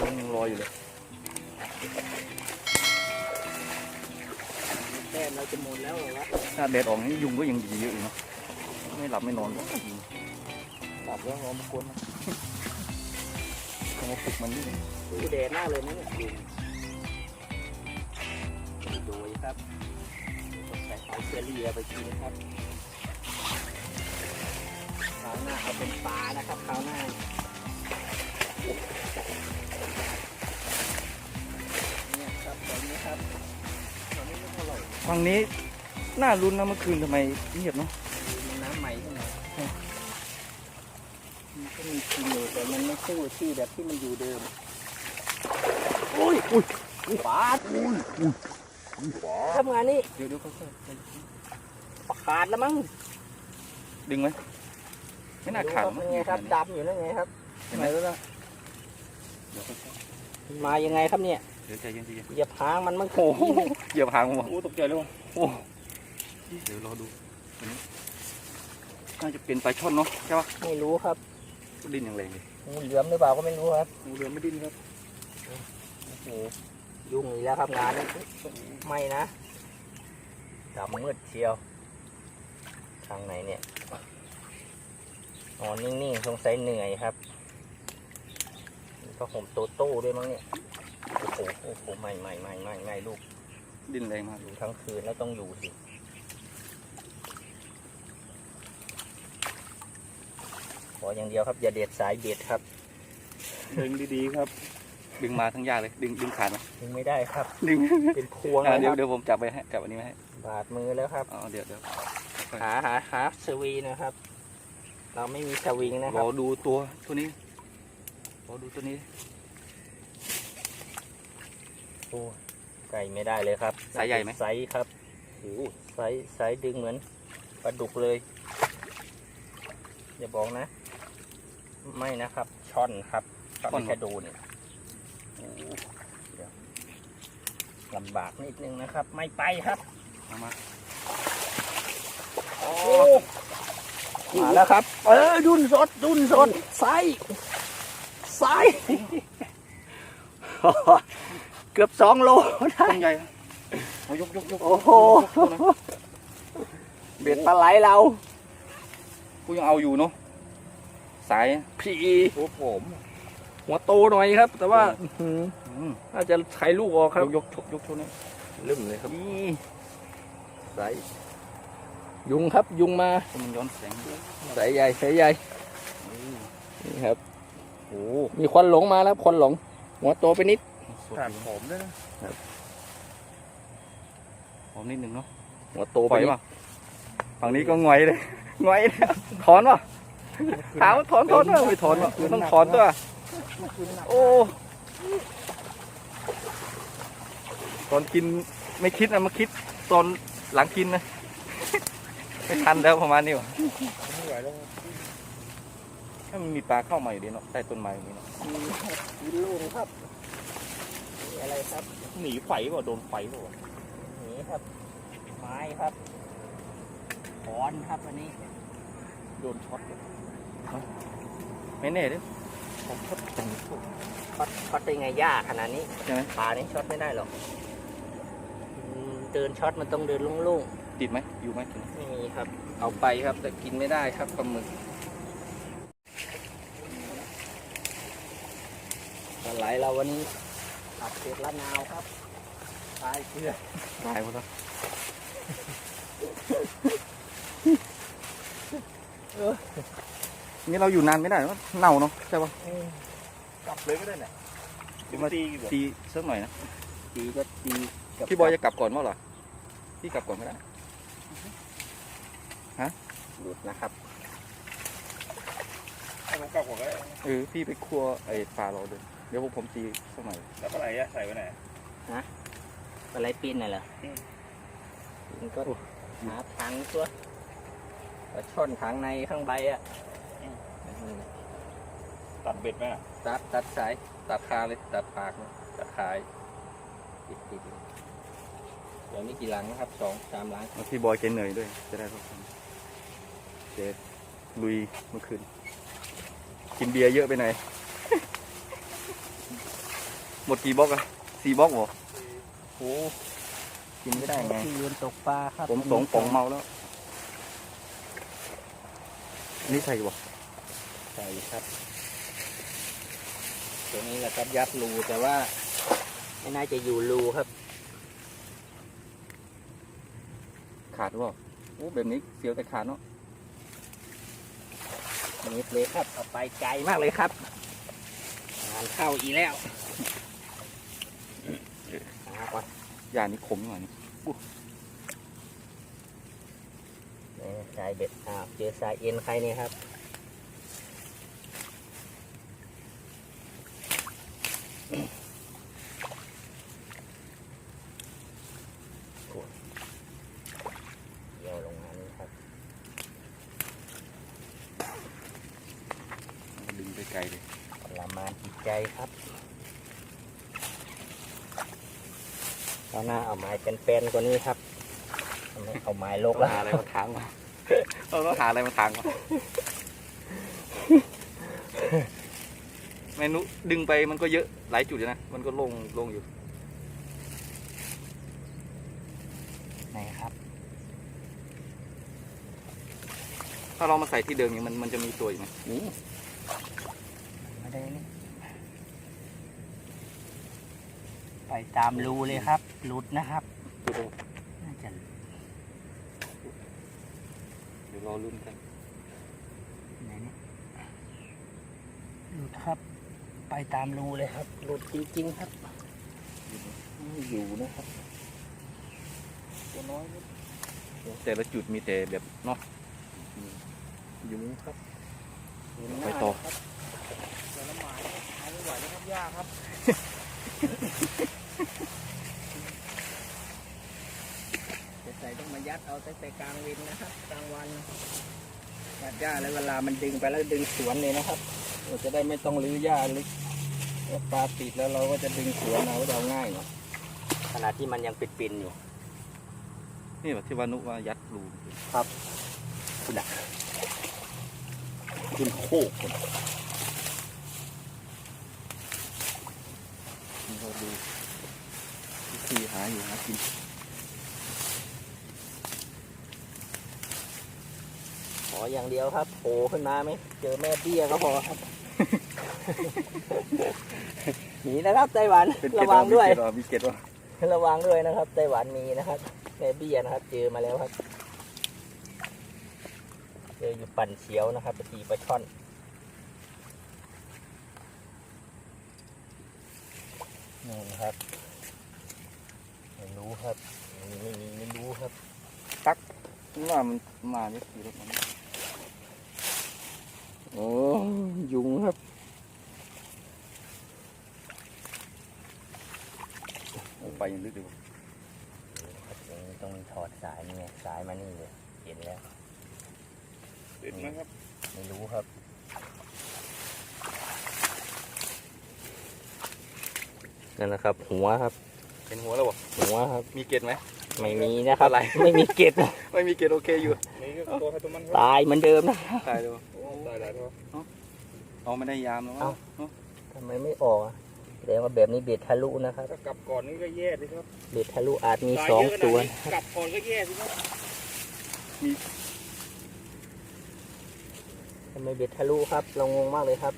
ทางนู้นยังลอยอยู่เลยแต้มเราจะหมดแล้วเหรอวะถ้าแดดออกนี่ยุงก็ยังดีเยอะอยู่เนาะไม่หลับไม่นอนก็ยุงกลับแล้วรอมากวนนะเอามาปลุกมันนี่ดูแดดมากเลยนะเนี่ยดูโดยครับต้องใส่ไฟเชอรี่เอาไปกินครับคราวหน้าเอาเป็นปลานะครับคราวหน้า เนี่ยครับแบบนี้ครับตอนนี้ไม่เท่าไหร่ฝั่งนี้น่ารุนนะเมื่อคืนทำไมเงียบเนาะมันน้ำใหม่ใช่ไหมมันก็มีกินอยู่แต่มันไม่สู้ที่แบบที่มันอยู่เดิมโอ้ยอุ้ยปาดทำงานนี่เดี๋ยวเดี๋ยวค่อยปขาดแล้วมั้งๆดึงไหมไม่น่าขาดยังไงครับดำอยู่นั่นไงครับเห็นไหมแล้ว มายังไงครับเนี่ยๆเดี๋ยวใจเย็นใจเย็นอย่าพางมันมันโขโอ้โหเหยียบหางผมว่ะโอ้ตกใจเลยว่ะโอ้เดี๋ยวรอดูอันนี้น่าจะเป็นปลาช่อนเนาะใช่ปะไม่รู้ครับดิ้นอย่างแรงเลยงูเหลือมหรือเปล่าก็ไม่รู้ครับงูเรือไม่ดิ้นครับโอ้โหยุ่งอีกแล้วครับงานนี้ไม่นะดำมืดเชียวทางไหนเนี่ยนอนนิ่งๆสงสัยเหนื่อยครับ ก็ผมโตโต้ด้วยมั้งเนี่ยโอ้โหโอ้โหไม่ไม่ไม่ไม่ไม่ลูกดิ้นแรงมากอยู่ทั้งคืนแล้วต้องอยู่สิขออย่างเดียวครับ อย่าเด็ดสายเบ็ดครับ ดึงดีๆครับ ดึงมาทั้งยากเลย ดึงดึงขาดไหมดึงไม่ได้ครับ ดึงเป็นพวงอ่าเลยเดี๋คยวรับเดี๋ยวผมจับไปให้จับอันนี้ไว้ให้บาดมือแล้วครับอ๋อเดี๋ยวเดี๋ยวหาหาหาสวีนะครับ เราไม่มีสวิงนะครรัอบดูตัวตัวนี้ร อดูตัวนี้ โอ้ไก่ไม่ได้เลยครับสายใหญ่ไหม ไซส์ครับโอ้โหไซส์ไซส์ดึงเหมือนปลาดุกเลย อย่าบอกนะ ไม่นะครับ ช่อนครับช่อนแค่ดูเนี่ยโอ้เดี๋ยวลำบากนิดนึงนะครับ ไม่ไปครับ เอามาโอ้ มาแล้วครับ เออดุนสดดุนสดไซส์ ไซส์เกือบสองโลได้ต้นใหญ่เอายกยกยกโอ้โหเบ็ดปลาไหลเรากูยังเอาอยู่เนาะสายพีโอ้ผม หัวโตหน่อยครับ แต่ว่าอืมน่าจะไข่ลูกออกครับ ยกยกยกยกตัวนี้ลืมเลยครับใสยุงครับยุงมาตัวมันย้อนแสงใสใหญ่ใสใหญ่อืมนี่ครับ โอ้มีควันหลงมาแล้วควันหลง หัวโตไปนิดสดอยู่หอมด้วยนะครับหอมนิดนึงเนาะหัวโตปไปล่อยนิดป่ะฝั่งนี้ก็หงอยเลยหงอยเลยถอนป่ะถามว่าถอนถอนป่ะไม่ถอนป่ะต้องถอนตัวโอ้ตอนกินไม่คิดนะมาคิดตอนหลังกินนะไม่ทันแล้วประมาณนี้ว่ะไม่ไหวแล้ว ถ้ามันมีปลาเข้ามาอยู่ดีเนาะใต้ต้นไม้อย่างนี้เนาะกินลูกครับนี่อะไรครับหนีไฟป่ะโดนไฟป่ะนี่ครับ ไม้ครับขอนครับอันนี้ โดนช็อตเลยไม่แน่เด้อผมช็อตจังช็อตช็อตได้ไงยากขนาดนี้ใช่ไหมปลานี่ช็อตไม่ได้หรอกอืมเดินช็อตมันต้องเดินโล่งติดไหมอยู่ไหมๆไม่มีครับ เอาไปครับแต่กินไม่ได้ครับปลาหมึกปลาไหลเราวันนี้ผัดเผ็ดละนาวครับตายเกลือตายหมดแล้วนี่เราอยู่นานไม่ได้เนอะเน่าเนาะใช่ป่ะกลับเลยก็ได้แหละเดี๋ยวมาตีสักหน่อยนะตีก็ตีกับพี่บอยจะกลับก่อนมั้งเหรอพี่กลับก่อนไม่ได้หลุดนะครับให้ผมกลับก่อนก็ได้เออพี่ไปครัวไอ้ปลาเราเดิน เดี๋ยวพวกผมตีสักหน่อยแล้วปลาไหลอะใส่ไว้ไหนปลาไหลปีนน่ะเหรออืม มันก็หาทางตัวปลาช่อนทางในข้างใบอะอืมตัดเบ็ดไหมอะตัดตัดสายตัดคาเลยตัดปากเลยตัดขายติดติดเดี๋ยวนี้กี่หลังนะครับสองสามหลังแล้วพี่บอยแกเหนื่อยด้วย จะได้พักผ่อนเจลุยเมื่อคืนกินเบียร์เยอะไปหน่อย หมดกี่บล็อกอะสี่บล็อกเหรอโอ้กินไม่ได้ไงที่ยืนตกปลาครับผมสองป๋องเมาแล้วอันนี่ใส่บ่ใส่ครับตัวนี้แหละครับยัดรูแต่ว่า ไม่น่าจะอยู่รูครับ ขาดหรือเปล่าโอ้แบบนี้เสียวแต่ขาดเนาะนิดเลยครับเอาไปไกลมากเลยครับงานเข้าอีแล้วาก่อนยานี้ขมหน่อยนี่สายเบ็ดอ้าวเจอสายเอ็นใครนี่ครับ โอ้ยเดี๋ยวลงมานี่ครับ ดึงไปไกลเลย ประมาณจิตใจครับตอนหน้า เอาไม้เป็นๆกว่านี้ครับไม่เอาไม้ลกเราแล้วหาอะไรมาทางมาเราต้องหาอะไรมาทางมาเมนูดึงไปมันก็เยอะหลายจุดอยู่นะ มันก็ลงลงอยู่ไหนครับ ถ้าเรามาใส่ที่เดิมเนี่ยมันมันจะมีตัวอยู่ไหมนี่ไม่ได้นี่ไปตามรูเลยครับหลุดนะครับ ตัวเดียว น่าจะ เดี๋ยว รอลุ้นกันไหนนี่หลุดครับ ไปตามรูเลยครับ หลุดจริงๆครับไม่อยู่นะครับ ตัวน้อยแต่ละจุดมีแต่แบบเนาะอยู่ครับ ไปต่อเดี๋ยวน้ำหมายหายไม่ไหวแล้วครับย่าครับ จะใส่ต้องมายัด เอาตั้งแต่กลางวินนะครับกลางวันยัดหญ้าแล้วเวลามันดึงไปแล้วดึงสวนเลยนะครับเราจะได้ไม่ต้องรื้อหญ้าลึกแล้วปลาติดแล้วเราก็จะดึงสวนเอาจะเอาง่ายหน่อยขณะที่มันยังปิดๆอยู่ นี่แบบที่วานุว่ายัดรูคุณอะคุณโคกนี่เราดูวิธีหาอยู่หากิน ออย่างเดียวครับโผล่ขึ้นมาไหมเจอแม่เบี้ยก็พอครับหนีนะครับไต้หวันเป็นระวังด้วยเกล็ดมีเกล็ดวะระวังด้วยนะครับไต้หวันมีนะครับแม่เบี้ยนะครับ เจอมาแล้วครับเจออยู่ปั่นเขียวนะครับปลาทีปลาช่อนนี่นะครับไม่รู้ครับมีไม่มีไม่รู้ครับนี่ว่ามันมาเนี่ยขี่รถมัน โอ้ยุงครับโอ้ไปยังลึกอยู่ครับอย่างนี้ต้องถอดสายนี่ไงสายมานี่เลยเห็นแล้วติดไหมครับ ไม่รู้ครับนั่นนะครับ หัวครับ เป็นหัวแล้วบ่หัวครับ มีเกล็ดไหมไม่มีนะครับอะไรไม่มีเกล็ดไม่มีเกล็ดโอเคอยู่นี่ก็ตัวใครตัวมันครับตายเหมือนเดิมนะตายเลยโอ้ตายหลายตัว เอาไม่ได้ยามแล้วเอ้าเนาะทำไมไม่ออกอะแสดงว่าแบบนี้เบ็ดทะลุนะครับ ถ้ากลับก่อนนี่ก็แย่เลยครับเบ็ดทะลุอาจมีตายสองเยะขนาดตัวนี้กลับก่อนก็แย่สิครับทำไมเบ็ดทะลุครับ เรางงมากเลยครับ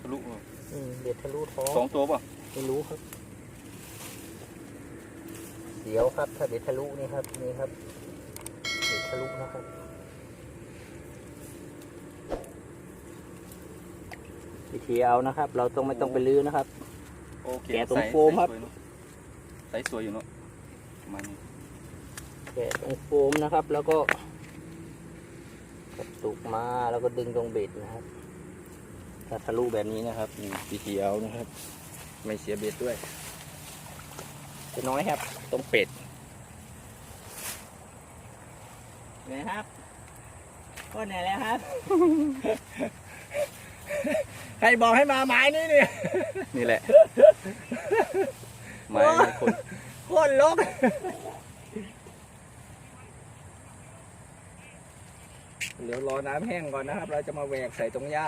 ทะลุมาอืมเบ็ดทะลุท้องสองตัวป่ะไม่รู้ครับ เสียวครับ ถ้าเบ็ดทะลุนี่ครับ นี่ครับ เบ็ดทะลุนะครับ วิธีเอานะครับ เราต้องไม่ต้องไปลื้อนะครับ โอเคแกะตรงใส่โฟมครับ ใส่สวยเนอะใส่สวยอยู่เนาะประมันแกะตรงโฟมนะครับ แล้วก็กระตุกมาแล้วก็ดึงตรงเบ็ดนะครับ ถ้าทะลุแบบนี้นะครับนี่วิธีเอานะครับ ไม่เสียเบ็ดด้วยจะน้อยครับ ตรงเป็ดไงครับก็ไหนแล้วครับ ใครบอกให้มาไม้นี่เนี่ยนี่แหละไม้ไม้คนโคตรลกเดี๋ยวรอน้ำแห้งก่อนนะครับ เราจะมาแหวกใส่ตรงหญ้า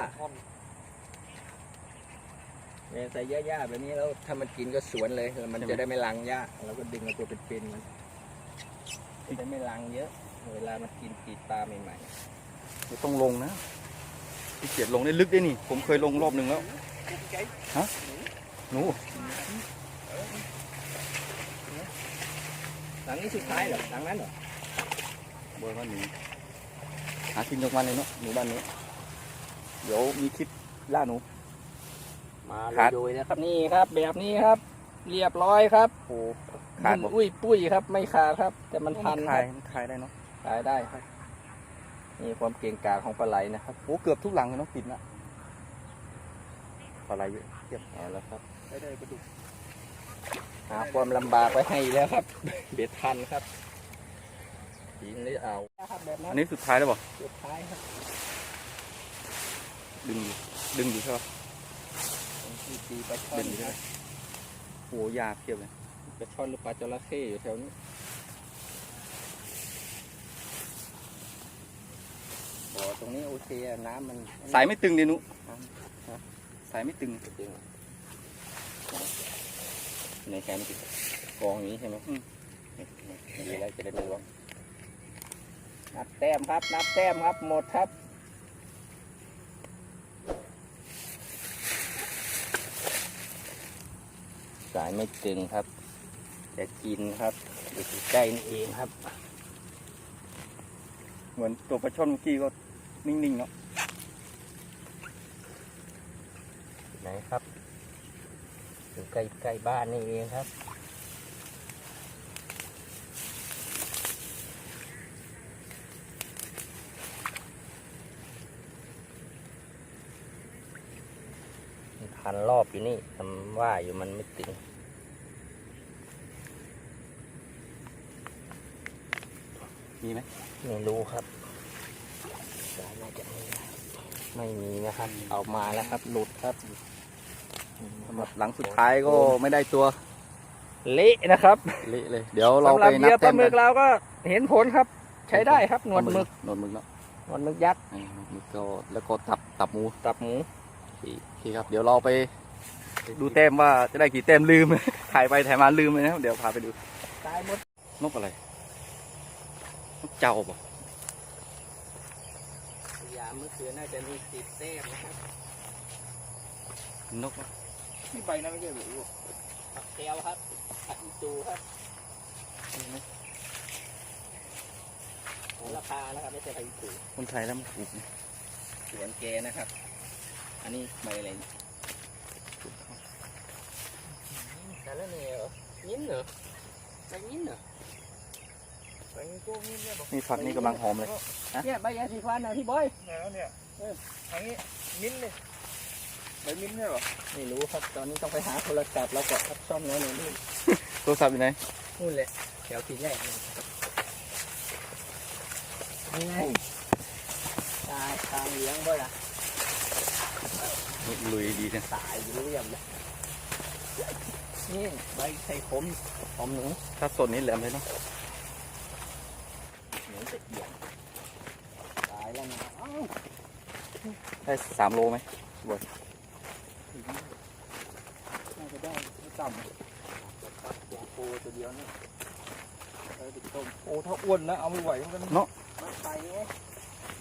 เนี่ยใส่หญ้าๆแบบนี้แล้วถ้ามันกินก็สวนเลยแล้วมันจะได้ไม่ลังหญ้าแล้วก็ดึงเอาตัวเป็นๆมันจะได้ไม่ลังเยอะ เวลามันกินปีปลาใหม่ไม่ต้องลงนะ พี่เกียจลงได้ลึกได้นี่ ผมเคยลงรอบหนึ่งแล้ว ฮะ หนูๆหลังนี้สุดท้ายเหรอ หลังนั้นเหรอเบอร์ว่าหนูหากินยกวันเลยเนาะ หนูบ้านนี้ เดี๋ยวมีคลิปล่าหนู มาขาด โดยนะครับนี่ครับ แบบนี้ครับ เรียบร้อยครับโอ้ขาดบอกอุ้ยปุ้ยครับ ไม่ขาดครับ แต่มันพันคคารัยบมันคายได้เนาะขายได้ครับ นี่ความเก่งกาจของปลาไหลนะครับโอ้เกือบทุกหลังเลยเนาะปิดนะอะไรเยอะเทียบเอาแล้วครับได้ได้กระดูกหาความลำบากไว้ให้แล้วครับ เบ็ดพันครับยิงหรือเอาครับแบบนั้อันนนี้สุดท้ายแล้วบอกสุดท้ายครับ ดึงอยู่ดึงอยู่ใช่ปะตีตีปลาช่อดึนงอยู่ใช่คไหมรับโอ้ยาเพียบเลยปลาช่อนหรือปลาจระเข้อยู่แถวนี้บ่อ ตรงนี้โอเคอะน้ำมันสายไม่ตึงดินุสายไม่ตึงจริงในแคมป์กองนี้ใช่ไหมอืมดีแล้วจะได้ไม่ร้องนับแต้มครับ นับแต้มครับ หมดครับสายไม่ตึงครับ จะกินครับอยู่ใกล้ๆนี่เองครับ เหมือนตัวปลาช่อนเมื่อกี้ก็ นิ่งๆเนาะไหนครับอยู่ใกล้ใกล้บ้านนี่เองครับ พันรอบอยู่นี่ทำว่าอยู่มันไม่ตึงมีไหมไม่รู้ครับสายน่าจะ ไม่ได้ไม่มีนะครับ เอามาแล้วครับ หลุดครับสำหรับหลังสุดท้ายก็ไม่ได้ตัว เละนะครับเละเลย เดี๋ยวเราสำหไปรับนัเหบยื่อปแต้ลามหมึกักเราก็เห็นผลครับ ใช้ได้ครับหนวดหมึกหนวดหมึกเนาะหนวดหมึกยักษ์นี่หนวดหมึกก็แล้วก็ตับตับหมูตับหมู โอเคครับ เดี๋ยวเราไป ดูแต้มว่าจะได้กี่แต้มลืม ถ่ายไปถ่ายมาลืมเลยนะครับเดี๋ยวพาไปดู ตายหมดนกอะไร นกเจ้าป่ะยามเมื่อคืนน่าจะมีติดแต้มนะครับนกวะที่ใบนั้นไม่ใช่หรือผักแก้วครับผักอีจูครับโหราคานะครับไม่ใช่ผักอีจูคนไทยแล้วมันถูกนะสวนแกนะครับ อันนี้ใบอะไรเนี่ยสารเนเหรอยิ้นเหรอใบยิ้นเหรอใบ นี้พวกนี้เนี่ยบอกนี่ฝักนี่กำลังหอมเลย เนี่ยใบยาสีฟันนะพี่บอยแล้วเนี่ยเออทางนี้มิ้นท์เลยใบมิ้นท์ใช่เหรอไม่รู้ครับตอนนี้ต้องไปหาโทรศัพท์แล้วก็ทับซ่อมแล้วเนี่ยนี่โทรศัพท์อยู่ไหนนู่นเลยแถวที่แรกนี่นี่ไงตายทางเลี้ยงบ่ล่ะลุยดีนะตายอยู่เรียบเลยนี่ใบไข่ขมหอมหนูถ้าสดนี่แหลมเลยเนาะห นูตะเกียบตายแล้วนะอ้าวได้สามโลไหมน่าจะได้ไม่ต่ำหัวโคตัวเดียวนี่ไปติดต้มโอ้ถ้าอ้วนนะเอาไม่ไหวเหมือนกันมันไข่ไง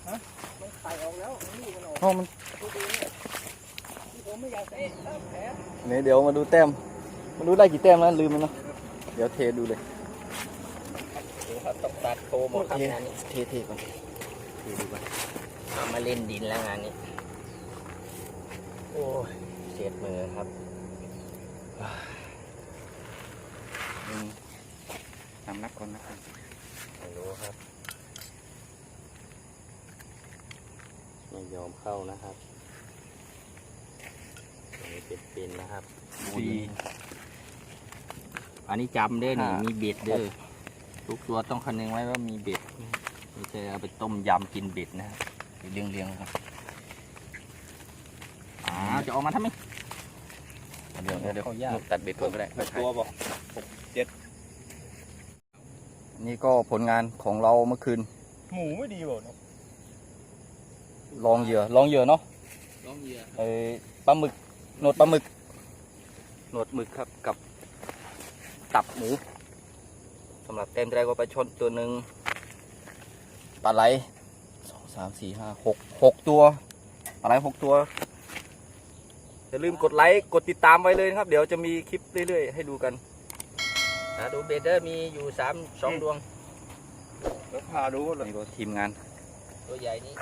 ฮะมันไข่ออกแล้วมันลูกมันออกอ๋อมันดูดูเนี่ยที่ผมไม่อยากเตะครับแผลเนี่ยเดี๋ยวมาดูแต้มมาดูได้กี่แต้มแล้วลืมมันเนาะเดี๋ยวเทดูเลย ดูครับต้องตัดโคหมดครับงานนี้เทเทก่อนเทดูก่อนเอามาเล่นดินแล้วงานนี้ โอ้ยเสียดมือครับอืมทำนับก่อนนะครับไม่รู้ครับไม่ยอมเข้านะครับอันนี้เป็นเป็นนะครับสี่อันนี้จำเด้อนี่ห้ามีมีเบ็ดเด้อ ทุกตัวต้องคำนึงไว้ว่ามีเบ็ดไม่ใช่เอาไปต้มยำกินเบ็ดนะครับเรียงเรียงๆครับอ้าวจะออกมาทำไมเดี๋ยวเดี๋ยวเดี๋ยวเขายากตัดเบ็ดก่อนก็ได้หกตัวบอกนี่ก็ผลงานของเราเมื่อคืน หมูไม่ดีบอกเนาะลองเหยื่อลองเหยื่อเนาะลองเหยื่อไอ้ปลาหมึกโหนดปลาหมึกหนวดหมึกครับกับตับหมู สำหรับเต็มใจก็ไปลาชนตัวหนึ่งปลาไหลสองสามสี่ห้าหกหกตัวปลาไหลหกตัวอย่าลืมกดไลค์กดติดตามไว้เลยนะครับ เดี๋ยวจะมีคลิปเรื่อยๆ ให้ดูกันหาดูเบเดอร์มีอยู่สามสองดวงแล้วพาดูเลยนี่ก็ทีมงาน ตัวใหญ่นี้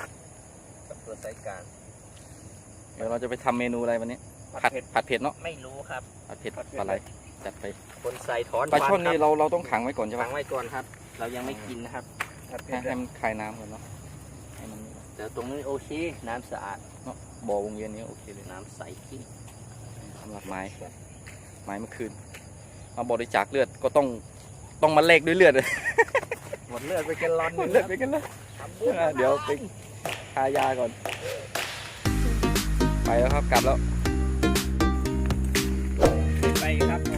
กับตัวไซส์กลางเดี๋ยวเราจะไปทำเมนูอะไรวันนี้ผัผัดดเผ็ดผัดเผ็ดเนาะไม่รู้ครับผัดเผ็ดผัดเผ็ดปลาไหล จัดไปคนใส่ถอนปลาช่อนคนี่รับเราเราต้องขังไว้ก่อนใช่ไหมฝังไว้ก่อนครับ เรายังไม่กินนะครับผัดเผ็ให้ดให้มันคลายน้ำก่อนเนาะให้มันแต่ตรงนี้โอเคน้ำสะอาดบ่อวงเวียนนี้โอเคเลยนะน้ำใสจริงสำหรับไม้ไม้เมื่อคืนมาบริจาคเลือดก็ต้องต้องมาเลขด้วยเลือดเลยหมดเลือดไปแกลลอนหหมนึ่ดงเลือดครับไปกันเลยทำบุญอ่าเดี๋ยวไปทายาก่อน ไปแล้วครับกลับแล้วไปครับเอาไหม